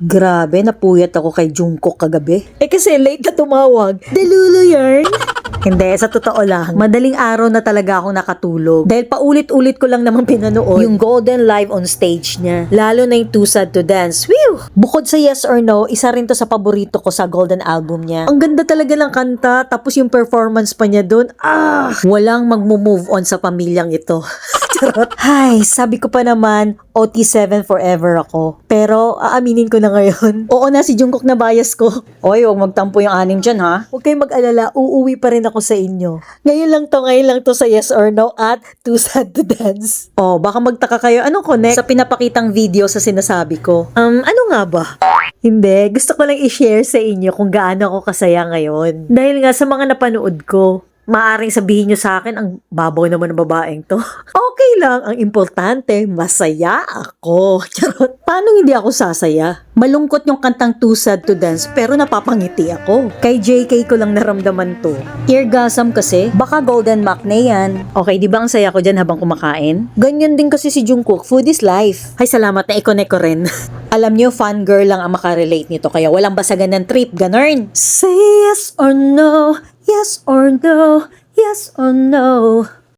Grabe, napuyat ako kay Jungkook kagabi. Eh kasi late na tumawag. Delulu yarn. Hindi, sa totoo lang, madaling araw na talaga akong nakatulog. Dahil paulit-ulit ko lang naman pinanood yung Golden Live on stage niya. Lalo na yung Too Sad to Dance. Whew! Bukod sa Yes or No, isa rin to sa paborito ko sa Golden Album niya. Ang ganda talaga ng kanta, tapos yung performance pa niya dun, ah! Walang magmo-move on sa pamilyang ito. Charot. Hay, sabi ko pa naman, OT7 forever ako. Pero, aaminin ko na ngayon. Oo na, si Jungkook na bias ko. Oy, huwag magtampo yung anim dyan, ha? Huwag kayong mag-alala, uuwi pa rin ako sa inyo. Ngayon lang to, ngayon lang to sa Yes or No at Too Sad to Dance. Oh, baka magtaka kayo, anong connect sa pinapakitang video sa sinasabi ko? Um, ano nga ba? Hindi, gusto ko lang i-share sa inyo kung gaano ako kasaya ngayon. Dahil nga sa mga napanood ko, maaring sabihin nyo sa akin, ang babaw naman ng babaeng to. Okay lang, ang importante, masaya ako. Charot. Paano hindi ako sasaya? Malungkot yung kantang Too Sad to Dance pero napapangiti ako. Kay JK ko lang naramdaman to. Eargasm kasi, baka golden mac na yan. Okay, di ba ang saya ko dyan habang kumakain? Ganyan din kasi si Jungkook, food is life. Ay, salamat na i-connect ko rin. Alam niyo, fan girl lang ang makarelate nito kaya walang basagan ng trip, ganun. Say yes or no, yes or no, yes or no.